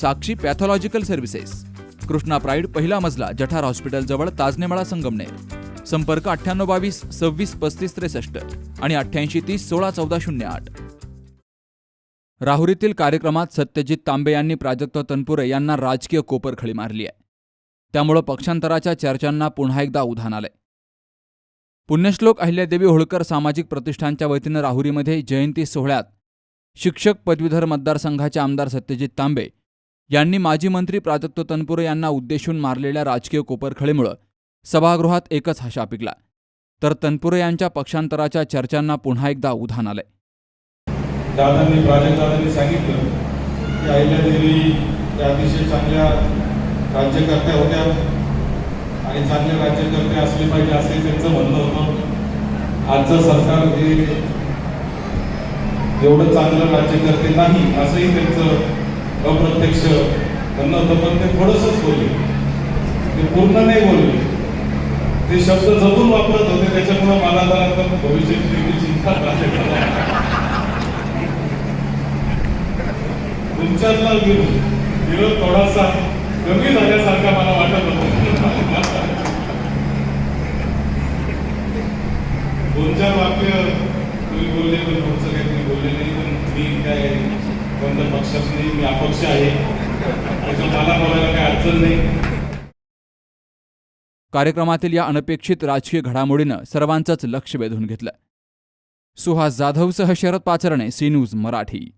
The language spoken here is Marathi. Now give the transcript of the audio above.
Sakshi pathological services. Krishna pride पहिला मजला जठार हॉस्पिटलजवळ ताजनेमाळा संगमनेर. संपर्क अठ्ठ्याण्णव बावीस सव्वीस पस्तीस त्रेसष्ट आणि अठ्ठ्याऐंशी तीस सोळा चौदा शून्य आठ. राहुरीतील कार्यक्रमात सत्यजित तांबे यांनी प्राजक्त तनपुरे यांना राजकीय कोपरखळी मारली आहे. त्यामुळं पक्षांतराच्या चर्चांना पुन्हा एकदा उधाण आलंय. पुण्यश्लोक अहिल्यादेवी होळकर सामाजिक प्रतिष्ठानच्या वतीनं राहुरीमध्ये जयंती सोहळ्यात शिक्षक पदवीधर मतदारसंघाचे आमदार सत्यजित तांबे यांनी माजी मंत्री प्राजक्त तनपुरे यांना उद्देशून मारलेल्या राजकीय कोपरखळीमुळं सभागृहात एकच हशा पिकला. तर तनपुरे यांच्या पक्षांतराच्या चर्चांना पुन्हा एकदा उधाण आलंय. दादांनी प्राजक्तादांनी सांगितलं की अहिल्यादेवी त्या अतिशय चांगल्या राज्यकर्त्या होत्या आणि चांगले राज्यकर्ते असले पाहिजे असे त्यांचं म्हणणं होतं. आजचं सरकार हे एवढं चांगलं राज्यकर्ते नाही असंही त्यांचं अप्रत्यक्ष. त्यांना होतं पण ते थोडंसंच बोलले. ते पूर्ण नाही बोलले. ते शब्द जपून वापरत होते त्याच्यामुळे मला जरा आता भविष्याची चिंता तुमच्यातला विरोध विरोध थोडासा कमी झाल्यासारखा मला वाटत होता. दोन चार वाक्य तुम्ही बोलले पण पुढचं काही तुम्ही बोलले नाही पण मी काय कोणत्या पक्षात नाही मी अपक्ष आहे. त्याच्या मला बोलायला काही अडचण नाही. कार्यक्रमातील या अनपेक्षित राजकीय घडामोडीनं सर्वांचंच लक्ष वेधून घेतलं सुहास जाधवसह शरद पाचरणे सी न्यूज मराठी.